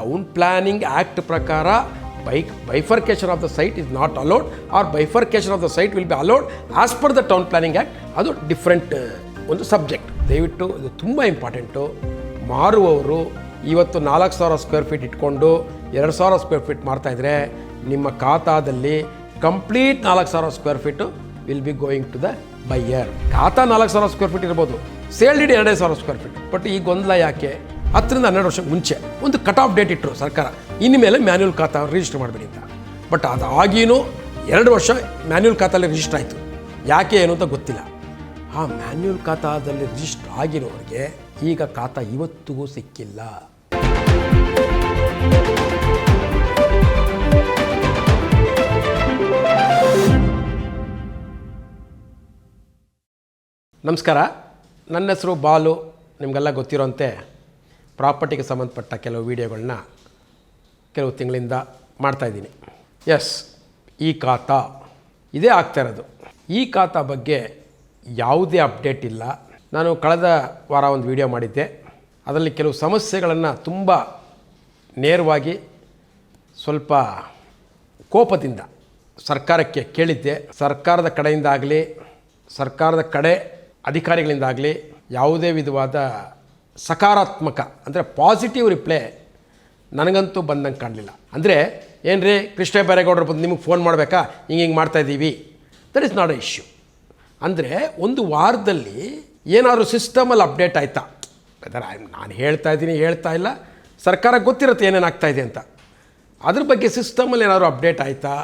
Town planning act ಪ್ರಕಾರ bike bifurcation of the site is not allowed or bifurcation of the site will be allowed as per the town planning act ಅದು different ಒಂದು subject ದಯವಿಟ್ಟು ಇದು ತುಂಬ important ಮಾರುವವರು ಇವತ್ತು ನಾಲ್ಕು ಸಾವಿರ ಸ್ಕ್ವೇರ್ ಫೀಟ್ ಇಟ್ಕೊಂಡು ಎರಡು ಸಾವಿರ ಸ್ಕ್ವೇರ್ ಫೀಟ್ ಮಾಡ್ತಾಯಿದ್ರೆ ನಿಮ್ಮ ಖಾತಾದಲ್ಲಿ ಕಂಪ್ಲೀಟ್ ನಾಲ್ಕು ಸಾವಿರ square feet will be going to the buyer khata ನಾಲ್ಕು ಸಾವಿರ ಸ್ಕ್ವೇರ್ ಫೀಟ್ ಇರ್ಬೋದು. ಸೇಲ್ ಡೀಡ್ ಎರಡೇ ಸಾವಿರ ಸ್ಕ್ವೇರ್ ಫೀಟ್ ಬಟ್ ಈ ಗೊಂದಲ ಯಾಕೆ? ಹತ್ತರಿಂದ ಹನ್ನೆರಡು ವರ್ಷ ಮುಂಚೆ ಒಂದು ಕಟ್ ಆಫ್ ಡೇಟ್ ಇಟ್ಟರು ಸರ್ಕಾರ. ಇನ್ನು ಮೇಲೆ ಮ್ಯಾನ್ಯುಲ್ ಖಾತಾ ರಿಜಿಸ್ಟರ್ ಮಾಡಬೇಡಿ ಅಂತ. ಬಟ್ ಅದಾಗಿನೂ ಎರಡು ವರ್ಷ ಮ್ಯಾನ್ಯುವಲ್ ಖಾತಾದಲ್ಲಿ ರಿಜಿಸ್ಟರ್ ಆಯಿತು. ಯಾಕೆ ಏನು ಅಂತ ಗೊತ್ತಿಲ್ಲ. ಆ ಮ್ಯಾನ್ಯುವಲ್ ಖಾತಾದಲ್ಲಿ ರಿಜಿಸ್ಟರ್ ಆಗಿರೋರಿಗೆ ಈಗ ಖಾತಾ ಇವತ್ತಿಗೂ ಸಿಕ್ಕಿಲ್ಲ. ನಮಸ್ಕಾರ. ನನ್ನ ಹೆಸರು ಬಾಲು. ನಿಮಗೆಲ್ಲ ಗೊತ್ತಿರೋಂತೆ. ಪ್ರಾಪರ್ಟಿಗೆ ಸಂಬಂಧಪಟ್ಟ ಕೆಲವು ವಿಡಿಯೋಗಳನ್ನ ಕೆಲವು ತಿಂಗಳಿಂದ ಮಾಡ್ತಾಯಿದ್ದೀನಿ ಎಸ್ ಈ ಖಾತಾ ಇದೇ ಆಗ್ತಾ ಇರೋದು. ಈ ಖಾತಾ ಬಗ್ಗೆ ಯಾವುದೇ ಅಪ್ಡೇಟ್ ಇಲ್ಲ. ನಾನು ಕಳೆದ ವಾರ ಒಂದು ವಿಡಿಯೋ ಮಾಡಿದ್ದೆ. ಅದರಲ್ಲಿ ಕೆಲವು ಸಮಸ್ಯೆಗಳನ್ನು ತುಂಬ ನೇರವಾಗಿ ಸ್ವಲ್ಪ ಕೋಪದಿಂದ ಸರ್ಕಾರಕ್ಕೆ ಕೇಳಿದ್ದೆ. ಸರ್ಕಾರದ ಕಡೆಯಿಂದಾಗಲಿ, ಸರ್ಕಾರದ ಕಡೆ ಅಧಿಕಾರಿಗಳಿಂದಾಗಲಿ ಯಾವುದೇ ವಿಧವಾದ ಸಕಾರಾತ್ಮಕ, ಅಂದರೆ ಪಾಸಿಟಿವ್ ರಿಪ್ಲೈ ನನಗಂತೂ ಬಂದಂಗೆ ಕಾಣಲಿಲ್ಲ. ಅಂದರೆ ಏನು ರೀ ಕೃಷ್ಣ ಬೈರೇಗೌಡರು ಬಂದು ನಿಮಗೆ ಫೋನ್ ಮಾಡಬೇಕಾ? ಹಿಂಗೆ ಹಿಂಗೆ ಮಾಡ್ತಾಯಿದ್ದೀವಿ that is not a issue ಅಂದರೆ ಒಂದು ವಾರದಲ್ಲಿ ಏನಾದರೂ ಸಿಸ್ಟಮಲ್ಲಿ ಅಪ್ಡೇಟ್ ಆಯಿತಾ? ಅದರ ನಾನು ಹೇಳ್ತಾ ಇದ್ದೀನಿ, ಹೇಳ್ತಾ ಇಲ್ಲ. ಸರ್ಕಾರ ಗೊತ್ತಿರುತ್ತೆ ಏನೇನು ಇದೆ ಅಂತ. ಅದ್ರ ಬಗ್ಗೆ ಸಿಸ್ಟಮಲ್ಲಿ ಏನಾದರೂ ಅಪ್ಡೇಟ್ ಆಯಿತಾ?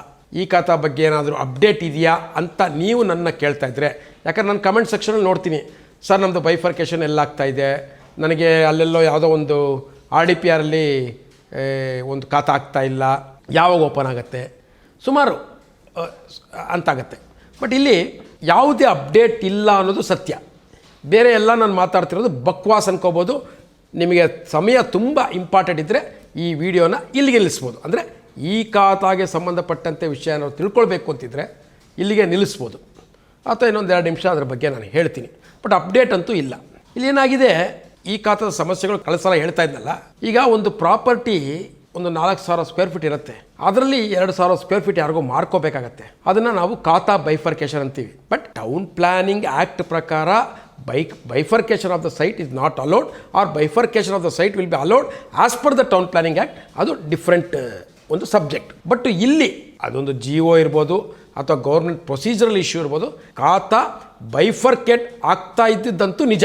ಈ ಖಾತಾ ಬಗ್ಗೆ ಏನಾದರೂ ಅಪ್ಡೇಟ್ ಇದೆಯಾ ಅಂತ ನೀವು ನನ್ನ ಕೇಳ್ತಾ ಇದ್ದರೆ ಯಾಕಂದ್ರೆ ನಾನು ಕಮೆಂಟ್ ಸೆಕ್ಷನಲ್ಲಿ ನೋಡ್ತೀನಿ. ಸರ್ ನಮ್ಮದು ಬೈಫರ್ಕೇಷನ್ ಎಲ್ಲ ಆಗ್ತಾ ಇದೆ. ನನಗೆ ಅಲ್ಲೆಲ್ಲೋ ಯಾವುದೋ ಒಂದು ಆರ್ ಡಿ ಪಿ ಆರಲ್ಲಿ ಒಂದು ಖಾತಾ ಆಗ್ತಾ ಇಲ್ಲ. ಯಾವಾಗ ಓಪನ್ ಆಗುತ್ತೆ? ಸುಮಾರು ಅಂತಾಗತ್ತೆ. ಬಟ್ ಇಲ್ಲಿ ಯಾವುದೇ ಅಪ್ಡೇಟ್ ಇಲ್ಲ ಅನ್ನೋದು ಸತ್ಯ. ಬೇರೆ ಎಲ್ಲ ನಾನು ಮಾತಾಡ್ತಿರೋದು ಬಕ್ವಾಸ್ ಅನ್ಕೋಬೋದು. ನಿಮಗೆ ಸಮಯ ತುಂಬ ಇಂಪಾರ್ಟೆಂಟ್ ಇದ್ದರೆ ಈ ವಿಡಿಯೋನ ಇಲ್ಲಿಗೆ ನಿಲ್ಲಿಸ್ಬೋದು. ಅಂದರೆ ಈ ಖಾತಾಗೆ ಸಂಬಂಧಪಟ್ಟಂತೆ ವಿಷಯ ನಾವು ತಿಳ್ಕೊಳ್ಬೇಕು ಅಂತಿದ್ರೆ ಇಲ್ಲಿಗೆ ನಿಲ್ಲಿಸ್ಬೋದು. ಅಥವಾ ಇನ್ನೊಂದು ಎರಡು ನಿಮಿಷ ಅದ್ರ ಬಗ್ಗೆ ನಾನು ಹೇಳ್ತೀನಿ. ಬಟ್ ಅಪ್ಡೇಟ್ ಅಂತೂ ಇಲ್ಲ. ಇಲ್ಲಿ ಏನಾಗಿದೆ? ಈ ಖಾತದ ಸಮಸ್ಯೆಗಳು ಕಳೆದ ಹೇಳ್ತಾ ಇದ್ನಲ್ಲ, ಈಗ ಒಂದು ಪ್ರಾಪರ್ಟಿ ಒಂದು ನಾಲ್ಕು ಸಾವಿರ ಸ್ಕ್ವೇರ್ ಫೀಟ್ ಇರುತ್ತೆ. ಅದರಲ್ಲಿ ಎರಡು ಸಾವಿರ ಸ್ಕ್ವೇರ್ ಫೀಟ್ ಯಾರಿಗೂ ಮಾರ್ಕೋಬೇಕಾಗತ್ತೆ. ಅದನ್ನು ನಾವು ಖಾತಾ ಬೈಫರ್ಕೇಶನ್ ಅಂತೀವಿ. ಬಟ್ ಟೌನ್ ಪ್ಲಾನಿಂಗ್ ಆ್ಯಕ್ಟ್ ಪ್ರಕಾರ bike bifurcation of the site is not allowed or bifurcation of the site will be allowed as per the town planning act ಅದು ಡಿಫ್ರೆಂಟ್ ಒಂದು ಸಬ್ಜೆಕ್ಟ್ ಬಟ್ ಇಲ್ಲಿ ಅದೊಂದು G O ಇರ್ಬೋದು ಅಥವಾ government procedural issue ಇರ್ಬೋದು, ಖಾತಾ bifurcate ಆಗ್ತಾ ಇದ್ದಿದ್ದಂತೂ ನಿಜ.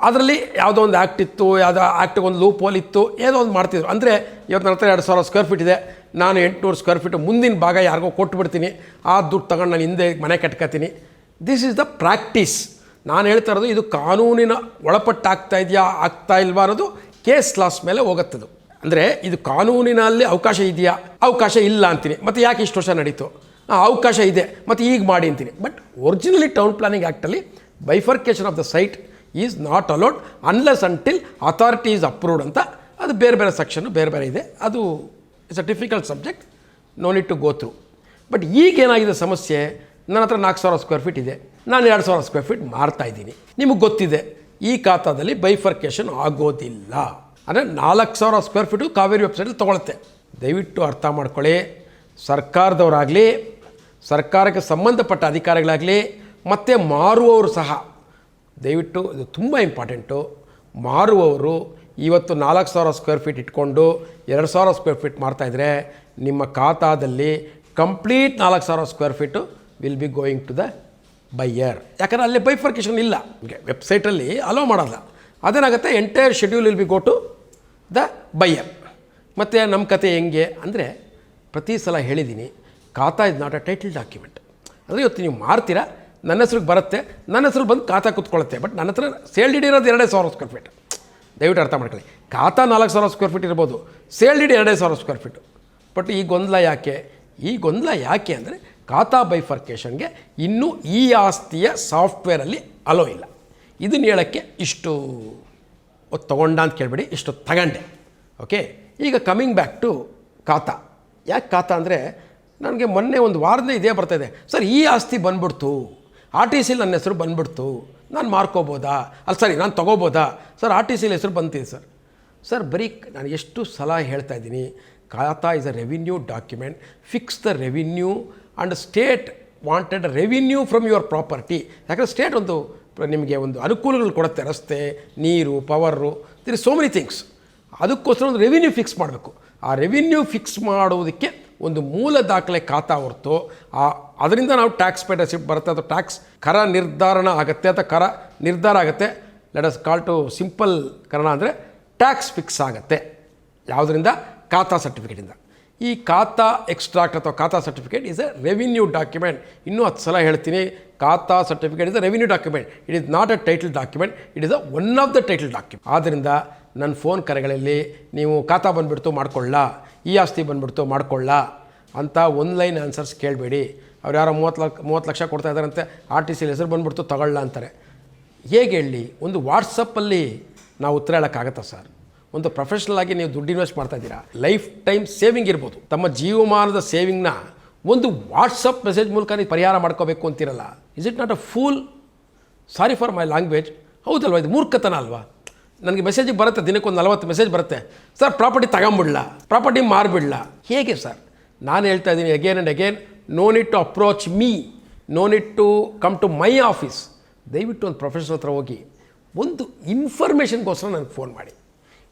ಅದರಲ್ಲಿ ಯಾವುದೋ ಒಂದು ಆ್ಯಕ್ಟ್ ಇತ್ತು ಯಾವುದೋ ಆ್ಯಕ್ಟಿಗೆ ಒಂದು ಲೂಪ್ ಹೋಲ್ ಇತ್ತು ಏನೋ ಒಂದು ಮಾಡ್ತಿದ್ರು. ಅಂದರೆ ಇವತ್ತು ನನ್ನ ಹತ್ರ ಎರಡು ಸಾವಿರ ಸ್ಕ್ವೇರ್ ಫೀಟ್ ಇದೆ. ನಾನು ಎಂಟುನೂರು ಸ್ಕ್ವೇರ್ ಫೀಟ್ ಮುಂದಿನ ಭಾಗ ಯಾರಿಗೋ ಕೊಟ್ಬಿಡ್ತೀನಿ ಆ ದುಡ್ಡು ತಗೊಂಡು ನಾನು ಹಿಂದೆ ಮನೆ ಕಟ್ಕೋತೀನಿ. ದಿಸ್ ಈಸ್ ದ ಪ್ರಾಕ್ಟೀಸ್ ನಾನು ಹೇಳ್ತಾ ಇರೋದು ಇದು ಕಾನೂನಿನ ಒಳಪಟ್ಟಾಗ್ತಾ ಇದೆಯಾ ಆಗ್ತಾ ಇಲ್ವಾ ಅನ್ನೋದು ಕೇಸ್ ಲಾಸ್ ಮೇಲೆ ಹೋಗುತ್ತದು. ಅಂದರೆ ಇದು ಕಾನೂನಿನಲ್ಲಿ ಅವಕಾಶ ಇದೆಯಾ? ಅವಕಾಶ ಇಲ್ಲ ಅಂತೀನಿ. ಮತ್ತು ಯಾಕೆ ಇಷ್ಟು ವರ್ಷ ನಡೀತು? ಆ, ಅವಕಾಶ ಇದೆ. ಮತ್ತು ಈಗ ಮಾಡಿ ಅಂತೀನಿ. But originally town planning ಆ್ಯಕ್ಟಲ್ಲಿ bifurcation of the site is not allowed unless until authority is approved ಅಂತ. ಅದು ಬೇರೆ ಬೇರೆ ಸೆಕ್ಷನ್ನು ಬೇರೆ ಬೇರೆ ಇದೆ. ಅದು it's a difficult subject no need to go through but ಈಗ ಏನಾಗಿದೆ ಸಮಸ್ಯೆ? ನನ್ನ ಹತ್ರ ನಾಲ್ಕು ಸಾವಿರ ಸ್ಕ್ವೇರ್ ಫೀಟ್ ಇದೆ. ನಾನು ಎರಡು ಸಾವಿರ ಸ್ಕ್ವೇರ್ ಫೀಟ್ ಮಾರ್ತಾ ಇದ್ದೀನಿ. ನಿಮಗೆ ಗೊತ್ತಿದೆ, ಈ ಖಾತಾದಲ್ಲಿ ಬೈಫರ್ಕೇಷನ್ ಆಗೋದಿಲ್ಲ. ಅಂದರೆ ನಾಲ್ಕು ಸಾವಿರ ಸ್ಕ್ವೇರ್ ಫೀಟು ಕಾವೇರಿ ವೆಬ್ಸೈಟಲ್ಲಿ ತೊಗೊಳುತ್ತೆ. ದಯವಿಟ್ಟು ಅರ್ಥ ಮಾಡ್ಕೊಳ್ಳಿ. ಸರ್ಕಾರದವರಾಗಲಿ, ಸರ್ಕಾರಕ್ಕೆ ಸಂಬಂಧಪಟ್ಟ ಅಧಿಕಾರಿಗಳಾಗಲಿ, ಮತ್ತು ಮಾರುವವರು ಸಹ ದಯವಿಟ್ಟು ಇದು ತುಂಬ ಇಂಪಾರ್ಟೆಂಟು. ಮಾರುವವರು ಇವತ್ತು ನಾಲ್ಕು ಸಾವಿರ ಸ್ಕ್ವೇರ್ ಫೀಟ್ ಇಟ್ಕೊಂಡು ಎರಡು ಸಾವಿರ ಸ್ಕ್ವೇರ್ ಫೀಟ್ ಮಾಡ್ತಾಯಿದ್ರೆ ನಿಮ್ಮ ಖಾತಾದಲ್ಲಿ ಕಂಪ್ಲೀಟ್ ನಾಲ್ಕು ಸಾವಿರ square feet will be going to the buyer ಯಾಕಂದರೆ ಅಲ್ಲಿ ಬೈಫರ್ಕೇಶನ್ ಇಲ್ಲ. ನಿಮಗೆ ವೆಬ್ಸೈಟಲ್ಲಿ ಅಲೋ ಮಾಡಲ್ಲ. ಅದೇನಾಗುತ್ತೆ? Entire schedule will be go to the buyer ಮತ್ತು ನಮ್ಮ ಕತೆ ಹೆಂಗೆ? ಅಂದರೆ ಪ್ರತಿ ಸಲ ಹೇಳಿದ್ದೀನಿ, khata is not a title document ಅಂದರೆ ಇವತ್ತು ನೀವು ಮಾರ್ತೀರಾ? ನನ್ನ ಹೆಸ್ರಿಗೆ ಬರುತ್ತೆ, ನನ್ನ ಹೆಸ್ರು ಬಂದು ಖಾತಾ ಕುತ್ಕೊಳ್ಳುತ್ತೆ. ಬಟ್ ನನ್ನ ಹತ್ರ ಸೇಲ್ ಡೀಡ್ ಇರೋದು ಎರಡೇ ಸಾವಿರ ಸ್ಕ್ವೇರ್ ಫೀಟ್ ದಯವಿಟ್ಟು ಅರ್ಥ ಮಾಡ್ಕೊಳ್ಳಿ. ಖಾತಾ ನಾಲ್ಕು ಸಾವಿರ ಸ್ಕ್ವೇರ್ ಫೀಟ್ ಇರ್ಬೋದು, ಸೇಲ್ ಹಿಡಿ ಎರಡೇ ಸಾವಿರ ಸ್ಕ್ವೇರ್ ಫೀಟು ಬಟ್ ಈ ಗೊಂದಲ ಯಾಕೆ? ಈ ಗೊಂದಲ ಯಾಕೆ ಅಂದರೆ ಖಾತಾ ಬೈಫರ್ಕೇಷನ್ಗೆ ಇನ್ನೂ ಈ ಆಸ್ತಿಯ ಸಾಫ್ಟ್ವೇರಲ್ಲಿ ಅಲೋ ಇಲ್ಲ. ಇದನ್ನು ಹೇಳೋಕ್ಕೆ ಇಷ್ಟು ತೊಗೊಂಡ ಅಂತ ಕೇಳಿಬಿಡಿ, ಇಷ್ಟು ತಗೊಂಡೆ. ಓಕೆ ಈಗ ಕಮಿಂಗ್ ಬ್ಯಾಕ್ ಟು ಖಾತಾ. ಯಾಕೆ ಖಾತಾ ಅಂದರೆ, ನನಗೆ ಮೊನ್ನೆ ಒಂದು ವಾರದಿಂದ ಇದೇ ಬರ್ತಾಯಿದೆ ಸರ್, ಈ ಆಸ್ತಿ ಬಂದ್ಬಿಡ್ತು. ಆರ್ ಟಿ ಸಿಲಿ ನನ್ನ ಹೆಸರು ಬಂದ್ಬಿಡ್ತು. ನಾನು ಮಾರ್ಕೋಬೋದಾ? ಅಲ್ಲ ಸರಿ, ನಾನು ತೊಗೋಬೋದಾ? ಸರ್, ಆರ್ ಟಿ ಸಿಲಿ ಹೆಸರು ಬಂತೀನಿ ಸರ್. ಸರ್, ಬರೀ ನಾನು ಎಷ್ಟು ಸಲ ಹೇಳ್ತಾ ಇದ್ದೀನಿ khata is a revenue document, fix the revenue and state wanted revenue from your property. ಯಾಕಂದರೆ ಸ್ಟೇಟ್ ಒಂದು ನಿಮಗೆ ಒಂದು ಅನುಕೂಲಗಳು ಕೊಡುತ್ತೆ, ರಸ್ತೆ, ನೀರು, power there so many things ಅದಕ್ಕೋಸ್ಕರ ಒಂದು ರೆವಿನ್ಯೂ ಫಿಕ್ಸ್ ಮಾಡಬೇಕು. ಆ ರೆವಿನ್ಯೂ ಫಿಕ್ಸ್ ಮಾಡುವುದಕ್ಕೆ ಒಂದು ಮೂಲ ದಾಖಲೆ ಖಾತಾ ಹೊರತು, ಆ, ಅದರಿಂದ ನಾವು ಟ್ಯಾಕ್ಸ್ ಪೇ ಬರುತ್ತೆ ಅಥವಾ ಟ್ಯಾಕ್ಸ್ ಕರ ನಿರ್ಧಾರಣ ಆಗುತ್ತೆ ಅಥವಾ ಕರ ನಿರ್ಧಾರ ಆಗುತ್ತೆ. Let us call to simple ಕರಣ ಅಂದರೆ ಟ್ಯಾಕ್ಸ್ ಫಿಕ್ಸ್ ಆಗುತ್ತೆ. ಯಾವುದರಿಂದ? ಖಾತಾ ಸರ್ಟಿಫಿಕೇಟಿಂದ ಈ ಖಾತಾ ಎಕ್ಸ್ಟ್ರಾಕ್ಟ್ ಅಥವಾ khata certificate is a revenue document ಇನ್ನೂ ಹತ್ತು ಸಲ ಹೇಳ್ತೀನಿ. Khata certificate is a revenue document it is not a title document it is a one of the title document ಆದ್ದರಿಂದ ನನ್ನ ಫೋನ್ ಕರೆಗಳಲ್ಲಿ ನೀವು ಖಾತಾ ಬಂದುಬಿಡ್ತು ಮಾಡ್ಕೊಳ್ಳ, ಈ ಆಸ್ತಿ ಬಂದುಬಿಡ್ತು ಮಾಡ್ಕೊಳ್ಳ ಅಂತ ಲೈನ್ ಆನ್ಸರ್ಸ್ ಕೇಳಬೇಡಿ. ಅವ್ರು ಯಾರೋ ಮೂವತ್ತು ಲಕ್ಷ ಮೂವತ್ತು ಲಕ್ಷ ಕೊಡ್ತಾ ಇದ್ದಾರಂತೆ, ಆರ್ ಟಿ ಸಿಲಿ ಹೆಸರು ಬಂದುಬಿಡ್ತು, ತಗೊಳ್ಳ ಅಂತಾರೆ. ಹೇಗೆ ಹೇಳಿ, ಒಂದು ವಾಟ್ಸಪ್ಪಲ್ಲಿ ನಾವು ಉತ್ತರ ಹೇಳೋಕ್ಕಾಗತ್ತಾ ಸರ್? ಒಂದು ಪ್ರೊಫೆಷ್ನಲ್ ಆಗಿ ನೀವು ದುಡ್ಡು ಇನ್ವೆಸ್ಟ್ ಮಾಡ್ತಾ ಇದ್ದೀರಾ? ಲೈಫ್ ಟೈಮ್ ಸೇವಿಂಗ್ ಇರ್ಬೋದು. ತಮ್ಮ ಜೀವಮಾನದ ಸೇವಿಂಗ್ನ ಒಂದು ವಾಟ್ಸಪ್ ಮೆಸೇಜ್ ಮೂಲಕ ನೀವು ಪರಿಹಾರ ಮಾಡ್ಕೋಬೇಕು ಅಂತಿರಲ್ಲ? Is it not a fool sorry for my language ಹೌದಲ್ವಾ? ಇದು ಮೂರ್ಖತನ ಅಲ್ವಾ? ನನಗೆ ಮೆಸೇಜಿಗೆ ಬರುತ್ತೆ ದಿನಕ್ಕೊಂದು ನಲವತ್ತು ಮೆಸೇಜ್ ಬರುತ್ತೆ. ಸರ್ ಪ್ರಾಪರ್ಟಿ ತಗೊಂಬಿಡಲ್ಲ ಪ್ರಾಪರ್ಟಿ ಮಾರಿಬಿಡಲ್ಲ ಹೇಗೆ ಸರ್ ನಾನು ಹೇಳ್ತಾ ಇದ್ದೀನಿ again and again no need to approach me no need to come to my office ದಯವಿಟ್ಟು ಒಂದು ಪ್ರೊಫೆಷನಲ್ ಹತ್ರ ಹೋಗಿ, ಒಂದು ಇನ್ಫಾರ್ಮೇಷನ್ಗೋಸ್ಕರ ನನಗೆ ಫೋನ್ ಮಾಡಿ.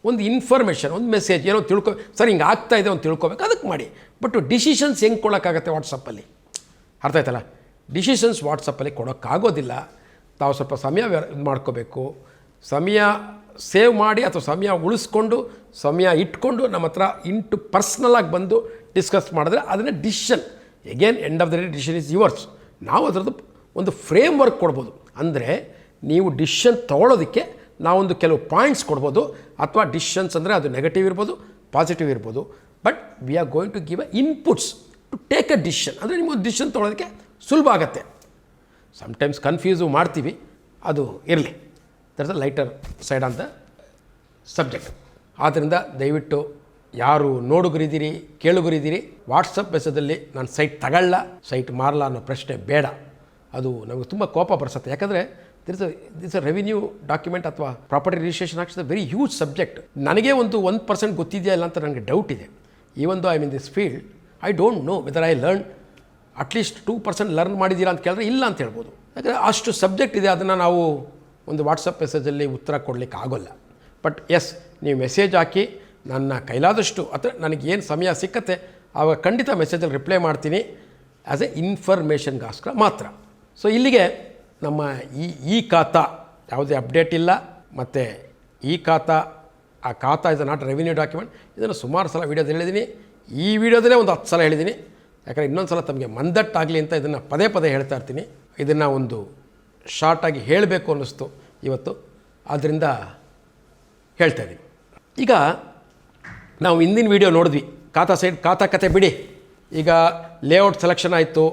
ಒಂದು ಇನ್ಫಾರ್ಮೇಷನ್ ಒಂದು ಮೆಸೇಜ್ ಏನೋ ತಿಳ್ಕೊ ಸರ್ ಹಿಂಗೆ ಆಗ್ತಾ ಇದೆ, ಒಂದು ತಿಳ್ಕೊಬೇಕು ಅದಕ್ಕೆ ಮಾಡಿ. ಬಟ್ ಡಿಸಿಷನ್ಸ್ ಹೆಂಗೆ ಕೊಡೋಕ್ಕಾಗತ್ತೆ ವಾಟ್ಸಪ್ಪಲ್ಲಿ ಅರ್ಥ ಆಯ್ತಲ್ಲ? ಡಿಸಿಷನ್ಸ್ ವಾಟ್ಸಪ್ಪಲ್ಲಿ ಕೊಡೋಕ್ಕಾಗೋದಿಲ್ಲ. ತಾವು ಸ್ವಲ್ಪ ಸಮಯ ಇದು ಮಾಡ್ಕೋಬೇಕು. ಸಮಯ ಸೇವ್ ಮಾಡಿ ಅಥವಾ ಸಮಯ ಉಳಿಸ್ಕೊಂಡು, ಸಮಯ ಇಟ್ಕೊಂಡು ನಮ್ಮ ಹತ್ರ ಇಂಟು ಪರ್ಸ್ನಲಾಗಿ ಬಂದು ಡಿಸ್ಕಸ್ ಮಾಡಿದ್ರೆ ಅದನ್ನು decision. Again end of the day decision is yours ನಾವು ಅದರದ್ದು ಒಂದು ಫ್ರೇಮ್ ವರ್ಕ್ ಕೊಡ್ಬೋದು. ಅಂದರೆ ನೀವು ಡಿಸಿಷನ್ ತೊಗೊಳೋದಕ್ಕೆ ನಾವೊಂದು ಕೆಲವು ಪಾಯಿಂಟ್ಸ್ ಕೊಡ್ಬೋದು. ಅಥವಾ ಡಿಸಿಷನ್ಸ್ ಅಂದರೆ ಅದು ನೆಗೆಟಿವ್ ಇರ್ಬೋದು ಪಾಸಿಟಿವ್ ಇರ್ಬೋದು. But we are going to give a inputs to take a decision ಅಂದರೆ ನಿಮಗೊಂದು ಡಿಸಿಷನ್ ತೊಗೊಳೋದಕ್ಕೆ ಸುಲಭ ಆಗುತ್ತೆ. ಸಮ್ಟೈಮ್ಸ್ ಕನ್ಫ್ಯೂಸು ಮಾಡ್ತೀವಿ, ಅದು ಇರಲಿ. That's a lighter side on the subject ಆದ್ದರಿಂದ ದಯವಿಟ್ಟು ಯಾರು ನೋಡುಗರಿದ್ದೀರಿ, ಕೇಳುಗರಿದ್ದೀರಿ ವಾಟ್ಸಪ್ ಮೆಸೇಜಲ್ಲಿ ನಾನು ಸೈಟ್ ತಗೊಳ್ಳ ಸೈಟ್ ಮಾರಲ್ಲ ಅನ್ನೋ ಪ್ರಶ್ನೆ ಬೇಡ. ಅದು ನಮಗೆ ತುಂಬ ಕೋಪ ಬರ್ಸುತ್ತೆ. ಯಾಕಂದರೆ this this a revenue document ಅಥವಾ property registration a very huge subject ನನಗೆ ಒಂದು ಒನ್ ಪರ್ಸೆಂಟ್ ಗೊತ್ತಿದೆಯಾ ಇಲ್ಲ ಅಂತ ನನಗೆ ಡೌಟ್ ಇದೆ. Even though I mean this field I don't know whether I learn at least two percent learn ಮಾಡಿದ್ದೀರಾ ಅಂತ ಕೇಳಿದ್ರೆ ಇಲ್ಲ ಅಂತ ಹೇಳ್ಬೋದು. ಯಾಕಂದರೆ ಅಷ್ಟು ಸಬ್ಜೆಕ್ಟ್ ಇದೆ, ಅದನ್ನು ನಾವು ಒಂದು ವಾಟ್ಸಪ್ ಮೆಸೇಜಲ್ಲಿ ಉತ್ತರ ಕೊಡಲಿಕ್ಕೆ ಆಗೋಲ್ಲ ಬಟ್ ಎಸ್, ನೀವು ಮೆಸೇಜ್ ಹಾಕಿ ನನ್ನ ಕೈಲಾದಷ್ಟು ಅಥವಾ ನನಗೇನು ಸಮಯ ಸಿಕ್ಕತ್ತೆ, ಆವಾಗ ಖಂಡಿತ ಮೆಸೇಜಲ್ಲಿ ರಿಪ್ಲೈ ಮಾಡ್ತೀನಿ ಆ್ಯಸ್ ಎ ಇನ್ಫಾರ್ಮೇಷನ್ಗೋಸ್ಕರ ಮಾತ್ರ. ಸೊ ಇಲ್ಲಿಗೆ ನಮ್ಮ ಈ ಈ ಖಾತಾ ಯಾವುದೇ ಅಪ್ಡೇಟ್ ಇಲ್ಲ, ಮತ್ತು ಈ ಖಾತಾ, ಆ ಖಾತಾ ಇಸ್ ನಾಟ್ ರೆವಿನ್ಯೂ ಡಾಕ್ಯುಮೆಂಟ್ ಇದನ್ನು ಸುಮಾರು ಸಲ ವೀಡಿಯೋದಲ್ಲಿ ಹೇಳಿದ್ದೀನಿ. ಈ ವಿಡಿಯೋದಲ್ಲೇ ಒಂದು ಹತ್ತು ಸಲ ಹೇಳಿದ್ದೀನಿ. ಯಾಕಂದರೆ ಇನ್ನೊಂದು ಸಲ ತಮಗೆ ಮಂದಟ್ಟಾಗಲಿ ಅಂತ ಇದನ್ನು ಪದೇ ಪದೇ ಹೇಳ್ತಾ ಇರ್ತೀನಿ. ಇದನ್ನು ಒಂದು ಶಾರ್ಟಾಗಿ ಹೇಳಬೇಕು ಅನ್ನಿಸ್ತು ಇವತ್ತು. ಆದ್ದರಿಂದ ಹೇಳ್ತಾ ಇದ್ದೀನಿ ಈಗ ನಾವು ಹಿಂದಿನ ವೀಡಿಯೋ ನೋಡಿದ್ವಿ. ಖಾತಾ ಸೈಡ್, ಖಾತಾ ಕತೆ ಬಿಡಿ. ಈಗ ಲೇಔಟ್ ಸೆಲೆಕ್ಷನ್ ಆಯಿತು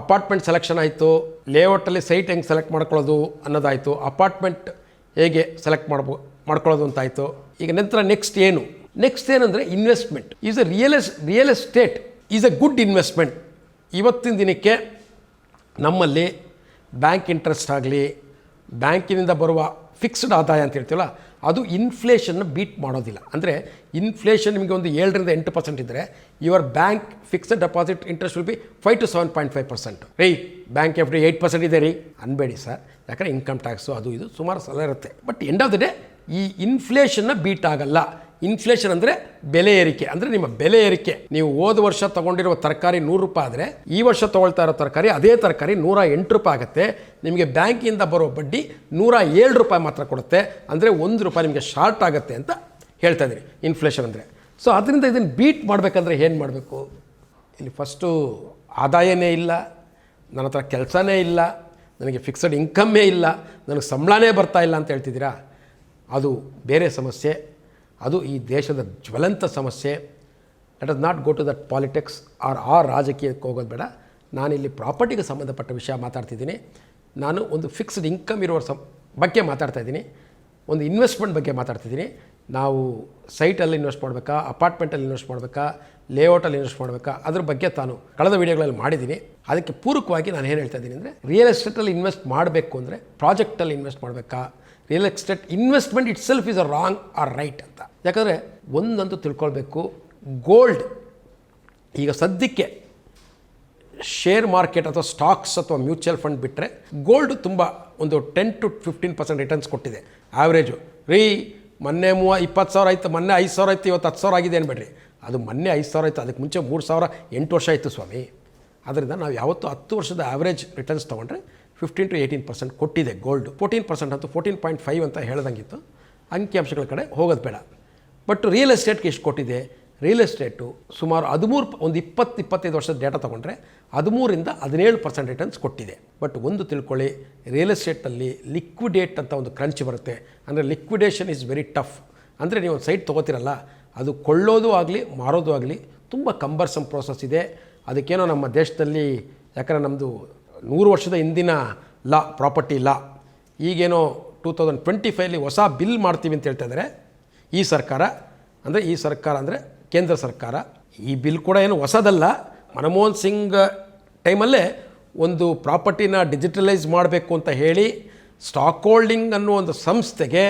ಅಪಾರ್ಟ್ಮೆಂಟ್ ಸೆಲೆಕ್ಷನ್ ಆಯಿತು ಲೇಔಟಲ್ಲಿ ಸೈಟ್ ಹೆಂಗೆ ಸೆಲೆಕ್ಟ್ ಮಾಡ್ಕೊಳ್ಳೋದು ಅನ್ನೋದಾಯಿತು ಅಪಾರ್ಟ್ಮೆಂಟ್ ಹೇಗೆ ಸೆಲೆಕ್ಟ್ ಮಾಡ್ಬೋ, ಮಾಡ್ಕೊಳ್ಳೋದು ಅಂತಾಯಿತು. ಈಗ ನಂತರ ನೆಕ್ಸ್ಟ್ ಏನು? ನೆಕ್ಸ್ಟ್ ಏನಂದರೆ investment is a real S real estate is a good investment ಇವತ್ತಿನ ದಿನಕ್ಕೆ ನಮ್ಮಲ್ಲಿ ಬ್ಯಾಂಕ್ ಇಂಟ್ರೆಸ್ಟ್ ಆಗಲಿ, ಬ್ಯಾಂಕಿನಿಂದ ಬರುವ ಫಿಕ್ಸ್ಡ್ ಆದಾಯ ಅಂತ ಹೇಳ್ತೀವಲ್ಲ, ಅದು ಇನ್ಫ್ಲೇಷನ್ನ ಬೀಟ್ ಮಾಡೋದಿಲ್ಲ. ಅಂದರೆ ಇನ್ಫ್ಲೇಷನ್ ನಿಮಗೆ ಒಂದು ಏಳರಿಂದ ಎಂಟು ಪರ್ಸೆಂಟ್ ಇದ್ದರೆ your bank fixed deposit interest will be five to seven point five percent ರೀ bank F D eight percent ಇದೆ ರೀ. ಅನ್ಬೇಡಿ ಸರ್. ಯಾಕಂದರೆ ಇನ್ಕಮ್ ಟ್ಯಾಕ್ಸು ಅದು ಇದು ಸುಮಾರು ಸಲ ಇರುತ್ತೆ. But end of the day ಈ ಇನ್ಫ್ಲೇಷನ್ನ ಬೀಟ್ ಆಗಲ್ಲ. ಇನ್ಫ್ಲೇಷನ್ ಅಂದರೆ ಬೆಲೆ ಏರಿಕೆ. ಅಂದರೆ ನಿಮ್ಮ ಬೆಲೆ ಏರಿಕೆ. ನೀವು ಹೋದ ವರ್ಷ ತಗೊಂಡಿರುವ ತರಕಾರಿ ನೂರು ರೂಪಾಯಿ ಆದರೆ, ಈ ವರ್ಷ ತಗೊಳ್ತಾ ಇರೋ ತರಕಾರಿ ಅದೇ ತರಕಾರಿ ನೂರ ಎಂಟು ರೂಪಾಯಿ ಆಗುತ್ತೆ. ನಿಮಗೆ ಬ್ಯಾಂಕಿಂದ ಬರೋ ಬಡ್ಡಿ ನೂರ ಏಳು ರೂಪಾಯಿ ಮಾತ್ರ ಕೊಡುತ್ತೆ. ಅಂದರೆ ಒಂದು ರೂಪಾಯಿ ನಿಮಗೆ ಶಾರ್ಟ್ ಆಗುತ್ತೆ ಅಂತ ಹೇಳ್ತಾ ಇದ್ದೀನಿ. ಇನ್ಫ್ಲೇಷನ್ ಅಂದರೆ. ಸೊ ಅದರಿಂದ ಇದನ್ನು ಬೀಟ್ ಮಾಡಬೇಕಂದ್ರೆ ಏನು ಮಾಡಬೇಕು? ಇಲ್ಲಿ ಫಸ್ಟು ಆದಾಯನೇ ಇಲ್ಲ. ನನ್ನ ಹತ್ರ ಕೆಲಸನೇ ಇಲ್ಲ. ನನಗೆ ಫಿಕ್ಸಡ್ ಇನ್ಕಮ್ಮೇ ಇಲ್ಲ. ನನಗೆ ಸಂಬಳನೇ ಬರ್ತಾ ಇಲ್ಲ ಅಂತ ಹೇಳ್ತಿದ್ದೀರಾ? ಅದು ಬೇರೆ ಸಮಸ್ಯೆ. ಅದು ಈ ದೇಶದ ಜ್ವಲಂತ ಸಮಸ್ಯೆ. Let us not go to that politics or ಆ ರಾಜಕೀಯಕ್ಕೆ ಹೋಗೋದು ಬೇಡ. ನಾನಿಲ್ಲಿ ಪ್ರಾಪರ್ಟಿಗೆ ಸಂಬಂಧಪಟ್ಟ ವಿಷಯ ಮಾತಾಡ್ತಿದ್ದೀನಿ. ನಾನು ಒಂದು ಫಿಕ್ಸ್ಡ್ ಇನ್ಕಮ್ ಇರುವ ಸಂ, ಬಗ್ಗೆ ಮಾತಾಡ್ತಾ ಇದ್ದೀನಿ. ಒಂದು ಇನ್ವೆಸ್ಟ್ಮೆಂಟ್ ಬಗ್ಗೆ ಮಾತಾಡ್ತಿದ್ದೀನಿ. ನಾವು ಸೈಟಲ್ಲಿ ಇನ್ವೆಸ್ಟ್ ಮಾಡಬೇಕಾ ಅಪಾರ್ಟ್ಮೆಂಟಲ್ಲಿ ಇನ್ವೆಸ್ಟ್ ಮಾಡಬೇಕಾ ಲೇಔಟಲ್ಲಿ ಇನ್ವೆಸ್ಟ್ ಮಾಡಬೇಕಾ, ಅದ್ರ ಬಗ್ಗೆ ತಾನು ಕಳೆದ ವೀಡಿಯೋಗಳಲ್ಲಿ ಮಾಡಿದ್ದೀನಿ. ಅದಕ್ಕೆ ಪೂರಕವಾಗಿ ನಾನು ಏನು ಹೇಳ್ತಾ ಇದ್ದೀನಿ ಅಂದರೆ ರಿಯಲ್ ಎಸ್ಟೇಟಲ್ಲಿ ಇನ್ವೆಸ್ಟ್ ಮಾಡಬೇಕು ಅಂದರೆ ಪ್ರಾಜೆಕ್ಟಲ್ಲಿ ಇನ್ವೆಸ್ಟ್ ಮಾಡಬೇಕಾ real estate investment itself is a wrong or right ಅಂತ. ಯಾಕಂದರೆ ಒಂದಂತೂ ತಿಳ್ಕೊಳ್ಬೇಕು ಗೋಲ್ಡ್ ಈಗ ಸದ್ಯಕ್ಕೆ ಶೇರ್ ಮಾರ್ಕೆಟ್ ಅಥವಾ ಸ್ಟಾಕ್ಸ್ ಅಥವಾ ಮ್ಯೂಚುವಲ್ ಫಂಡ್ ಬಿಟ್ಟರೆ ಗೋಲ್ಡ್ ತುಂಬ ಒಂದು ten to fifteen percent returns ಕೊಟ್ಟಿದೆ. ಆವ್ರೇಜು ರೀ, ಮೊನ್ನೆ ಮೂವ, ಇಪ್ಪತ್ತು ಸಾವಿರ ಆಯಿತು, ಮೊನ್ನೆ ಐದು ಸಾವಿರ ಆಯಿತು, ಇವತ್ತು ಹತ್ತು ಸಾವಿರ ಆಗಿದೆ ಅನ್ಬೇಡ್ರಿ. ಅದು ಮೊನ್ನೆ ಐದು ಸಾವಿರ ಆಯಿತು, ಅದಕ್ಕೆ ಮುಂಚೆ ಮೂರು ಸಾವಿರ, ಎಂಟು ವರ್ಷ ಆಯಿತು ಸ್ವಾಮಿ. ಆದ್ದರಿಂದ ನಾವು ಯಾವತ್ತೂ ಹತ್ತು ವರ್ಷದ ಆವ್ರೇಜ್ ರಿಟರ್ನ್ಸ್ ತೊಗೊಂಡ್ರೆ ಫಿಫ್ಟೀನ್ ಟು ಏಯ್ಟೀನ್ ಪರ್ಸೆಂಟ್ ಕೊಟ್ಟಿದೆ ಗೋಲ್ಡ್ ಫೋರ್ಟೀನ್ ಪರ್ಸೆಂಟ್ ಅಂತೂ ಫೋರ್ಟೀನ್ ಪಾಯಿಂಟ್ ಫೈವ್ ಅಂತ ಹೇಳ್ದಂಗಿತ್ತು. ಅಂಕಿಅಂಶಗಳ ಕಡೆ ಹೋಗೋದು ಬೇಡ. ಬಟ್ ರಿಯಲ್ ಎಸ್ಟೇಟ್ಗೆ ಎಷ್ಟು ಕೊಟ್ಟಿದೆ. ರಿಯಲ್ ಎಸ್ಟೇಟು ಸುಮಾರು ಹದಿಮೂರು ಒಂದು ಇಪ್ಪತ್ತು, ಇಪ್ಪತ್ತೈದು ವರ್ಷದ ಡೇಟಾ ತೊಗೊಂಡ್ರೆ ಹದಿಮೂರಿಂದ ಹದಿನೇಳು ಪರ್ಸೆಂಟ್ ರಿಟರ್ನ್ಸ್ ಕೊಟ್ಟಿದೆ. ಬಟ್ ಒಂದು ತಿಳ್ಕೊಳ್ಳಿ ರಿಯಲ್ ಎಸ್ಟೇಟಲ್ಲಿ ಲಿಕ್ವಿಡೇಟ್ ಅಂತ ಒಂದು ಕ್ರಂಚ್ ಬರುತ್ತೆ. ಅಂದರೆ ಲಿಕ್ವಿಡೇಷನ್ ಇಸ್ ವೆರಿ ಟಫ್ ಅಂದರೆ ನೀವು ಒಂದು ಸೈಟ್ ತೊಗೋತಿರಲ್ಲ, ಅದು ಕೊಳ್ಳೋದು ಆಗಲಿ, ಮಾರೋದು ಆಗಲಿ, ತುಂಬ ಕಂಬರ್ಸಮ್ ಪ್ರೋಸೆಸ್ ಇದೆ. ಅದಕ್ಕೇನೋ ನಮ್ಮ ದೇಶದಲ್ಲಿ, ಯಾಕಂದರೆ ನಮ್ಮದು ನೂರು ವರ್ಷದ ಹಿಂದಿನ ಲಾ ಪ್ರಾಪರ್ಟಿ ಲಾ ಈಗೇನೋ ಟೂ ತೌಸಂಡ್ ಟ್ವೆಂಟಿ ಫೈವಲ್ಲಿ ಹೊಸ ಬಿಲ್ ಮಾಡ್ತೀವಿ ಅಂತ ಹೇಳ್ತಾ ಇದ್ದಾರೆ ಈ ಸರ್ಕಾರ ಅಂದರೆ ಈ ಸರ್ಕಾರ ಅಂದರೆ ಕೇಂದ್ರ ಸರ್ಕಾರ. ಈ ಬಿಲ್ ಕೂಡ ಏನು ಹೊಸದಲ್ಲ. ಮನಮೋಹನ್ ಸಿಂಗ್ ಟೈಮಲ್ಲೇ ಒಂದು ಪ್ರಾಪರ್ಟಿನ ಡಿಜಿಟಲೈಸ್ ಮಾಡಬೇಕು ಅಂತ ಹೇಳಿ ಸ್ಟಾಕ್ ಹೋಲ್ಡಿಂಗ್ ಅನ್ನೋ ಒಂದು ಸಂಸ್ಥೆಗೆ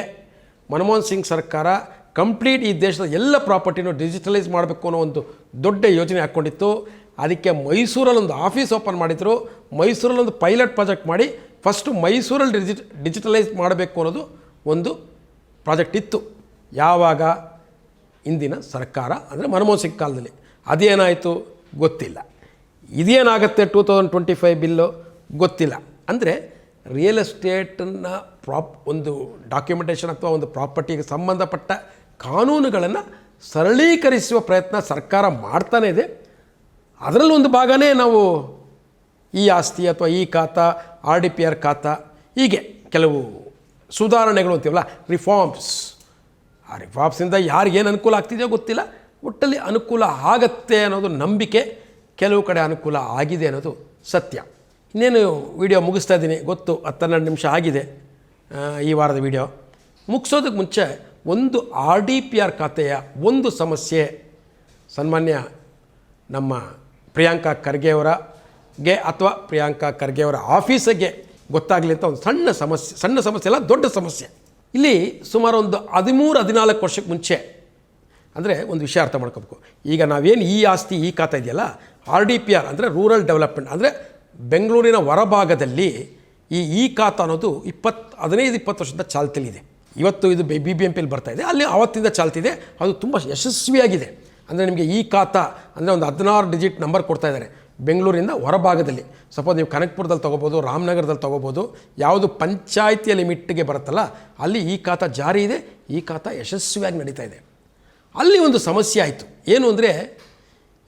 ಮನಮೋಹನ್ ಸಿಂಗ್ ಸರ್ಕಾರ ಕಂಪ್ಲೀಟ್ ಈ ದೇಶದ ಎಲ್ಲ ಪ್ರಾಪರ್ಟಿನೂ ಡಿಜಿಟಲೈಸ್ ಮಾಡಬೇಕು ಅನ್ನೋ ಒಂದು ದೊಡ್ಡ ಯೋಜನೆ ಹಾಕ್ಕೊಂಡಿತ್ತು. ಅದಕ್ಕೆ ಮೈಸೂರಲ್ಲಿ ಒಂದು ಆಫೀಸ್ ಓಪನ್ ಮಾಡಿದರು. ಮೈಸೂರಲ್ಲೊಂದು ಪೈಲಟ್ ಪ್ರಾಜೆಕ್ಟ್ ಮಾಡಿ ಫಸ್ಟು ಮೈಸೂರಲ್ಲಿ ಡಿಜಿಟ್ ಡಿಜಿಟಲೈಸ್ ಮಾಡಬೇಕು ಅನ್ನೋದು ಒಂದು ಪ್ರಾಜೆಕ್ಟ್ ಇತ್ತು. ಯಾವಾಗ ಇಂದಿನ ಸರ್ಕಾರ, ಅಂದರೆ ಮನಮೋಹನ್ ಸಿಂಗ್ ಕಾಲದಲ್ಲಿ, ಅದೇನಾಯಿತು? ಗೊತ್ತಿಲ್ಲ. ಇದೇನಾಗುತ್ತೆ two thousand twenty five bill? ಗೊತ್ತಿಲ್ಲ. ಅಂದರೆ ರಿಯಲ್ ಎಸ್ಟೇಟನ್ನು ಪ್ರಾಪ್ ಒಂದು ಡಾಕ್ಯುಮೆಂಟೇಷನ್ ಅಥವಾ ಒಂದು ಪ್ರಾಪರ್ಟಿಗೆ ಸಂಬಂಧಪಟ್ಟ ಕಾನೂನುಗಳನ್ನು ಸರಳೀಕರಿಸುವ ಪ್ರಯತ್ನ ಸರ್ಕಾರ ಮಾಡ್ತಾನೆ ಇದೆ. ಅದರಲ್ಲೊಂದು ಭಾಗನೇ ನಾವು ಈ ಆಸ್ತಿ ಅಥವಾ ಈ ಖಾತಾ, ಆರ್ ಡಿ ಪಿ ಆರ್ ಖಾತಾ, ಹೀಗೆ ಕೆಲವು ಸುಧಾರಣೆಗಳು ಅಂತೀವಲ್ಲ ರಿಫಾರ್ಮ್ಸ್ ಆ ರಿಫಾರ್ಮ್ಸಿಂದ ಯಾರಿಗೇನು ಅನುಕೂಲ ಆಗ್ತಿದೆಯೋ ಗೊತ್ತಿಲ್ಲ. ಒಟ್ಟಲ್ಲಿ ಅನುಕೂಲ ಆಗತ್ತೆ ಅನ್ನೋದು ನಂಬಿಕೆ, ಕೆಲವು ಕಡೆ ಅನುಕೂಲ ಆಗಿದೆ ಅನ್ನೋದು ಸತ್ಯ. ಇನ್ನೇನು ವಿಡಿಯೋ ಮುಗಿಸ್ತಾ ಇದ್ದೀನಿ. ಗೊತ್ತು ಹತ್ತೆರಡು ನಿಮಿಷ ಆಗಿದೆ ಈ ವಾರದ ವಿಡಿಯೋ. ಮುಗಿಸೋದಕ್ಕೆ ಮುಂಚೆ ಒಂದು ಆರ್ ಡಿ ಪಿ ಆರ್ ಖಾತೆಯ ಒಂದು ಸಮಸ್ಯೆ ಸನ್ಮಾನ್ಯ ನಮ್ಮ ಪ್ರಿಯಾಂಕಾ ಖರ್ಗೆಯವರಗೆ ಅಥವಾ ಪ್ರಿಯಾಂಕಾ ಖರ್ಗೆಯವರ ಆಫೀಸಿಗೆ ಗೊತ್ತಾಗಲಿ ಅಂತ ಒಂದು ಸಣ್ಣ ಸಮಸ್ಯೆ ಸಣ್ಣ ಸಮಸ್ಯೆ ಅಲ್ಲ, ದೊಡ್ಡ ಸಮಸ್ಯೆ. ಇಲ್ಲಿ ಸುಮಾರು ಒಂದು ಹದಿಮೂರು, ಹದಿನಾಲ್ಕು ವರ್ಷಕ್ಕೆ ಮುಂಚೆ, ಅಂದರೆ ಒಂದು ವಿಷಯ ಅರ್ಥ ಮಾಡ್ಕೋಬೇಕು. ಈಗ ನಾವೇನು ಈ ಆಸ್ತಿ, ಈ ಖಾತೆ ಇದೆಯಲ್ಲ, ಆರ್ ಡಿ ಪಿ ಆರ್, ಅಂದರೆ ರೂರಲ್ ಡೆವಲಪ್ಮೆಂಟ್, ಅಂದರೆ ಬೆಂಗಳೂರಿನ ಹೊರಭಾಗದಲ್ಲಿ ಈ ಈ ಖಾತ ಅನ್ನೋದು ಇಪ್ಪತ್ತು, ಹದಿನೈದು, ಇಪ್ಪತ್ತು ವರ್ಷದಿಂದ ಚಾಲ್ತಿಲಿದೆ ಇವತ್ತು ಇದು ಬಿ ಬಿ ಎಂ ಪಿಲಿ ಬರ್ತಾ ಇದೆ. ಅಲ್ಲಿ ಆವತ್ತಿಂದ ಚಾಲ್ತಿದೆ ಅದು ತುಂಬ ಯಶಸ್ವಿಯಾಗಿದೆ. ಅಂದರೆ ನಿಮಗೆ ಈ ಖಾತಾ, ಅಂದರೆ ಒಂದು ಹದಿನಾರು ಡಿಜಿಟ್ ನಂಬರ್ ಕೊಡ್ತಾ ಇದ್ದಾರೆ. ಬೆಂಗಳೂರಿಂದ ಹೊರಭಾಗದಲ್ಲಿ. ಸಪೋಸ್ ನೀವು ಕನಕಪುರದಲ್ಲಿ ತೊಗೋಬೋದು, ರಾಮನಗರದಲ್ಲಿ ತೊಗೋಬೋದು, ಯಾವುದು ಪಂಚಾಯಿತಿಯ ಲಿಮಿಟ್ಗೆ ಬರುತ್ತಲ್ಲ, ಅಲ್ಲಿ ಈ ಖಾತ ಜಾರಿ ಇದೆ, ಈ ಖಾತ ಯಶಸ್ವಿಯಾಗಿ ನಡೀತಾ ಇದೆ. ಅಲ್ಲಿ ಒಂದು ಸಮಸ್ಯೆ ಆಯಿತು. ಏನು ಅಂದರೆ,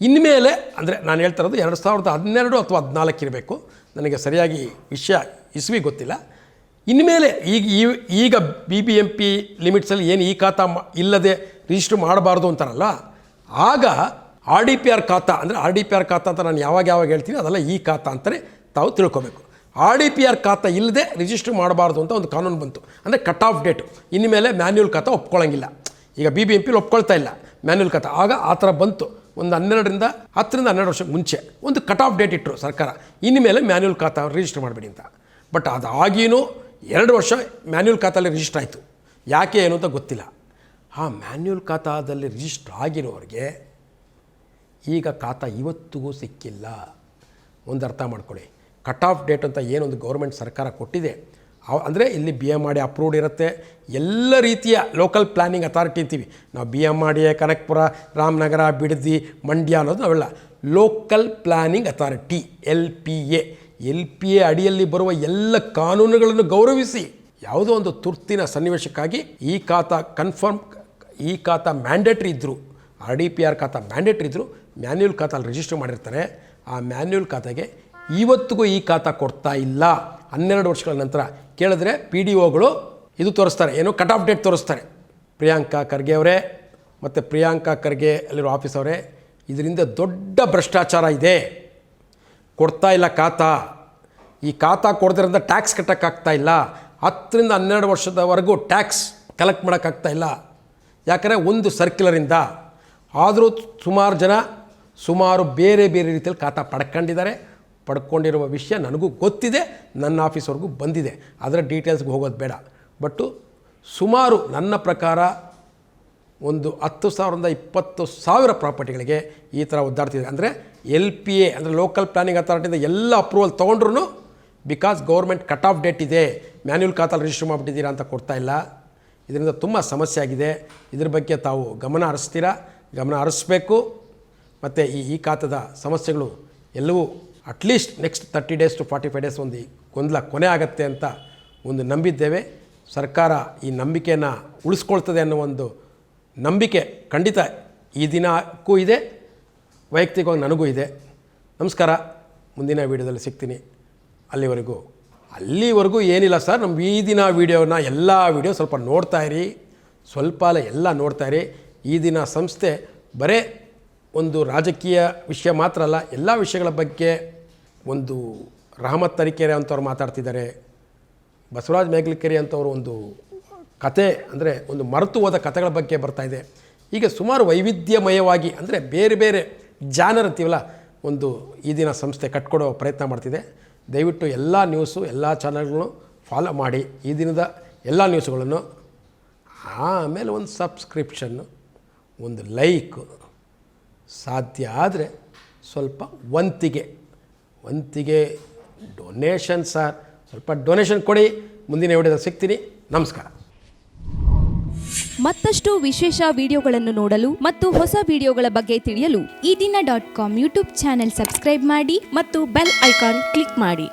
ಇನ್ಮೇಲೆ, ಅಂದರೆ ನಾನು ಹೇಳ್ತಾ ಇರೋದು ಎರಡು ಸಾವಿರದ ಹನ್ನೆರಡು ಅಥವಾ ಹದಿನಾಲ್ಕು ಇರಬೇಕು. ನನಗೆ ಸರಿಯಾಗಿ ವಿಷಯ ಇಸ್ವಿ ಗೊತ್ತಿಲ್ಲ. ಇನ್ಮೇಲೆ ಈಗ ಈಗ ಬಿ ಬಿ ಎಂ ಪಿ ಲಿಮಿಟ್ಸಲ್ಲಿ ಏನು ಈ ಖಾತ ಇಲ್ಲದೆ ರಿಜಿಸ್ಟ್ರ್ ಮಾಡಬಾರ್ದು ಅಂತಾರಲ್ಲ, ಆಗ ಆರ್ ಡಿ ಪಿ ಆರ್ ಖಾತಾ ಅಂದರೆ ಆರ್ ಡಿ ಪಿ ಆರ್ ಖಾತಾ ಅಂತ ನಾನು ಯಾವಾಗ ಯಾವಾಗ ಹೇಳ್ತೀನಿ, ಅದೆಲ್ಲ ಈ ಖಾತಾ ಅಂತಲೇ ತಾವು ತಿಳ್ಕೊಬೇಕು. ಆರ್ ಡಿ ಪಿ ಆರ್ ಖಾತಾ ಇಲ್ಲದೆ ರಿಜಿಸ್ಟರ್ ಮಾಡಬಾರ್ದು ಅಂತ ಒಂದು ಕಾನೂನು ಬಂತು. ಅಂದರೆ ಕಟ್ ಆಫ್ ಡೇಟು ಇನ್ಮೇಲೆ ಮ್ಯಾನ್ಯುಯಲ್ ಖಾತಾ ಒಪ್ಕೊಳ್ಳೋಂಗಿಲ್ಲ ಈಗ ಬಿ ಬಿ ಎಂ ಪಿಲಿ ಒಪ್ಕೊಳ್ತಾ ಇಲ್ಲ ಮ್ಯಾನ್ಯುಯಲ್ ಖಾತಾ. ಆಗ ಆ ಥರ ಬಂತು. ಒಂದು ಹನ್ನೆರಡರಿಂದ ಹತ್ತರಿಂದ ಹನ್ನೆರಡು ವರ್ಷಕ್ಕೆ ಮುಂಚೆ ಒಂದು ಕಟ್ ಆಫ್ ಡೇಟ್ ಇಟ್ಟರು ಸರ್ಕಾರ. ಇನ್ಮೇಲೆ ಮ್ಯಾನ್ಯುಯಲ್ ಖಾತಾ ರಿಜಿಸ್ಟರ್ ಮಾಡಬೇಡಿ ಅಂತ. ಬಟ್ ಅದಾಗಿಯೂ ಎರಡು ವರ್ಷ ಮ್ಯಾನ್ಯುಯಲ್ ಖಾತಾದಲ್ಲಿ ರಿಜಿಸ್ಟರ್ ಆಯಿತು. ಯಾಕೆ ಏನು ಅಂತ ಗೊತ್ತಿಲ್ಲ. ಆ ಮ್ಯಾನ್ಯುಯಲ್ ಖಾತಾದಲ್ಲಿ ರಿಜಿಸ್ಟರ್ ಆಗಿರೋರಿಗೆ ಈಗ ಖಾತಾ ಇವತ್ತಿಗೂ ಸಿಕ್ಕಿಲ್ಲ. ಒಂದು ಅರ್ಥ ಮಾಡ್ಕೊಳ್ಳಿ. ಕಟ್ ಆಫ್ ಡೇಟ್ ಅಂತ ಏನೊಂದು ಗೌರ್ಮೆಂಟ್ ಸರ್ಕಾರ ಕೊಟ್ಟಿದೆ. ಅಂದರೆ ಇಲ್ಲಿ ಬಿ ಎಂ ಮಾಡಿ ಅಪ್ರೂವ್ಡ್ ಇರುತ್ತೆ. ಎಲ್ಲ ರೀತಿಯ ಲೋಕಲ್ ಪ್ಲ್ಯಾನಿಂಗ್ ಅಥಾರಿಟಿ ಅಂತೀವಿ. ನಾವು ಬಿ ಎಂ ಮಾಡಿ ಕನಕ್ಪುರ, ರಾಮನಗರ, ಬಿಡದಿ, ಮಂಡ್ಯ ಅನ್ನೋದು ಅವೆಲ್ಲ local planning authority L P A L P A ಅಡಿಯಲ್ಲಿ ಬರುವ ಎಲ್ಲ ಕಾನೂನುಗಳನ್ನು ಗೌರವಿಸಿ ಯಾವುದೋ ಒಂದು ತುರ್ತಿನ ಸನ್ನಿವೇಶಕ್ಕಾಗಿ ಈ ಖಾತಾ ಕನ್ಫರ್ಮ್ ಈ ಖಾತಾ ಮ್ಯಾಂಡೇಟ್ರಿ ಇದ್ದರು R D P R khata mandatory ಇದ್ದರು ಮ್ಯಾನ್ಯುಯಲ್ ಖಾತಲ್ಲಿ ರಿಜಿಸ್ಟರ್ ಮಾಡಿರ್ತಾರೆ. ಆ ಮ್ಯಾನ್ಯುಯಲ್ ಖಾತೆಗೆ ಇವತ್ತಿಗೂ ಈ ಖಾತಾ ಕೊಡ್ತಾ ಇಲ್ಲ. ಹನ್ನೆರಡು ವರ್ಷಗಳ ನಂತರ ಕೇಳಿದ್ರೆ ಪಿ ಡಿ ಒಗಳು ಇದು ತೋರಿಸ್ತಾರೆ. ಏನು ಕಟ್ ಆಫ್ ಡೇಟ್ ತೋರಿಸ್ತಾರೆ. ಪ್ರಿಯಾಂಕಾ ಖರ್ಗೆ ಅವರೇ, ಮತ್ತು ಪ್ರಿಯಾಂಕಾ ಖರ್ಗೆ ಅಲ್ಲಿರೋ ಆಫೀಸ್ ಅವರೇ, ಇದರಿಂದ ದೊಡ್ಡ ಭ್ರಷ್ಟಾಚಾರ ಇದೆ. ಕೊಡ್ತಾ ಇಲ್ಲ ಖಾತಾ. ಈ ಖಾತಾ ಕೊಡದಿರೋದ್ರಿಂದ ಟ್ಯಾಕ್ಸ್ ಕಟ್ಟೋಕ್ಕಾಗ್ತಾ ಇಲ್ಲ. ಹತ್ತರಿಂದ ಹನ್ನೆರಡು ವರ್ಷದವರೆಗೂ ಟ್ಯಾಕ್ಸ್ ಕಲೆಕ್ಟ್ ಮಾಡೋಕ್ಕಾಗ್ತಾ ಇಲ್ಲ. ಯಾಕಂದರೆ ಒಂದು ಸರ್ಕ್ಯುಲರಿಂದ ಆದರೂ ಸುಮಾರು ಜನ ಸುಮಾರು ಬೇರೆ ಬೇರೆ ರೀತಿಯಲ್ಲಿ ಖಾತಾ ಪಡ್ಕೊಂಡಿದ್ದಾರೆ. ಪಡ್ಕೊಂಡಿರುವ ವಿಷಯ ನನಗೂ ಗೊತ್ತಿದೆ, ನನ್ನ ಆಫೀಸ್ವರೆಗೂ ಬಂದಿದೆ. ಅದರ ಡೀಟೇಲ್ಸ್ಗೆ ಹೋಗೋದು ಬೇಡ. ಬಟ್ಟು ಸುಮಾರು ನನ್ನ ಪ್ರಕಾರ ಒಂದು ಹತ್ತು ಸಾವಿರದಿಂದ ಇಪ್ಪತ್ತು ಸಾವಿರ ಪ್ರಾಪರ್ಟಿಗಳಿಗೆ ಈ ಥರ ಒದ್ದಾಡ್ತಿದೆ ಅಂದರೆ ಎಲ್ ಪಿ ಎ, ಅಂದರೆ ಲೋಕಲ್ ಪ್ಲಾನಿಂಗ್ ಅಥಾರಿಟಿಯಿಂದ ಎಲ್ಲ ಅಪ್ರೂವಲ್ ತೊಗೊಂಡ್ರು because government cut off date ಇದೆ ಮ್ಯಾನ್ಯುವಲ್ ಖಾತಲ್ಲಿ ರಿಜಿಸ್ಟರ್ ಮಾಡಿಬಿಟ್ಟಿದ್ದೀರಾ ಅಂತ ಕೊಡ್ತಾ ಇಲ್ಲ. ಇದರಿಂದ ತುಂಬ ಸಮಸ್ಯೆ ಆಗಿದೆ. ಇದ್ರ ಬಗ್ಗೆ ತಾವು ಗಮನ ಹರಿಸ್ತೀರಾ? ಗಮನ ಹರಿಸ್ಬೇಕು. ಮತ್ತು ಈ ಈ ಖಾತದ ಸಮಸ್ಯೆಗಳು ಎಲ್ಲವೂ at least next thirty days to forty five days ಒಂದು ಗೊಂದಲ ಕೊನೆ ಆಗತ್ತೆ ಅಂತ ಒಂದು ನಂಬಿದ್ದೇವೆ. ಸರ್ಕಾರ ಈ ನಂಬಿಕೆಯನ್ನು ಉಳಿಸ್ಕೊಳ್ತದೆ ಅನ್ನೋ ಒಂದು ನಂಬಿಕೆ ಖಂಡಿತ ಈ ದಿನಕ್ಕೂ ಇದೆ, ವೈಯಕ್ತಿಕವಾಗಿ ನನಗೂ ಇದೆ. ನಮಸ್ಕಾರ, ಮುಂದಿನ ವೀಡಿಯೋದಲ್ಲಿ ಸಿಗ್ತೀನಿ. ಅಲ್ಲಿವರೆಗೂ ಅಲ್ಲಿವರೆಗೂ ಏನಿಲ್ಲ ಸರ್ ನಮ್ಮ ಈ ದಿನ ವೀಡಿಯೋನ ಎಲ್ಲ ವೀಡಿಯೋ ಸ್ವಲ್ಪ ನೋಡ್ತಾ ಇರಿ. ಸ್ವಲ್ಪ ಅಲ್ಲ, ಎಲ್ಲ ನೋಡ್ತಾ ಇರಿ. ಈ ದಿನ ಸಂಸ್ಥೆ ಬರೇ ಒಂದು ರಾಜಕೀಯ ವಿಷಯ ಮಾತ್ರ ಅಲ್ಲ, ಎಲ್ಲ ವಿಷಯಗಳ ಬಗ್ಗೆ ಒಂದು ರಹಮತ್ ತರೀಕೆರೆ ಅಂತವ್ರು ಮಾತಾಡ್ತಿದ್ದಾರೆ. ಬಸವರಾಜ್ ಮೇಗ್ಲಿಕೆರೆ ಅಂತವರು ಒಂದು ಕತೆ, ಅಂದರೆ ಒಂದು ಮರೆತು ಹೋದ ಕಥೆಗಳ ಬಗ್ಗೆ ಬರ್ತಾ ಇದೆ. ಈಗ ಸುಮಾರು ವೈವಿಧ್ಯಮಯವಾಗಿ, ಅಂದರೆ ಬೇರೆ ಬೇರೆ ಜಾನರ್ ಒಂದು ಈ ದಿನ ಸಂಸ್ಥೆ ಕಟ್ಕೊಡೋ ಪ್ರಯತ್ನ ಮಾಡ್ತಿದೆ. ದಯವಿಟ್ಟು ಎಲ್ಲ ನ್ಯೂಸು, ಎಲ್ಲ ಚಾನಲ್ಗಳನ್ನು ಫಾಲೋ ಮಾಡಿ, ಈ ದಿನದ ಎಲ್ಲ ನ್ಯೂಸ್ಗಳನ್ನು. ಆಮೇಲೆ ಒಂದು ಸಬ್ಸ್ಕ್ರಿಪ್ಷನ್ನು, ಒಂದು ಲೈಕು. ಸಾಧ್ಯ ಆದರೆ ಸ್ವಲ್ಪ ವಂತಿಗೆ ವಂತಿಗೆ ಡೊನೇಷನ್ ಸರ್ ಸ್ವಲ್ಪ ಡೊನೇಷನ್ ಕೊಡಿ. ಮುಂದಿನ ವಿಡಿಯೋದ ಸಿಗ್ತೀನಿ. ನಮಸ್ಕಾರ. ಮತ್ತಷ್ಟು ವಿಶೇಷ ವಿಡಿಯೋಗಳನ್ನು ನೋಡಲು ಮತ್ತು ಹೊಸ ವಿಡಿಯೋಗಳ ಬಗ್ಗೆ ತಿಳಿಯಲು Eedina dot com YouTube channel subscribe ಮಾಡಿ ಮತ್ತು ಬೆಲ್ ಐಕಾನ್ ಕ್ಲಿಕ್ ಮಾಡಿ.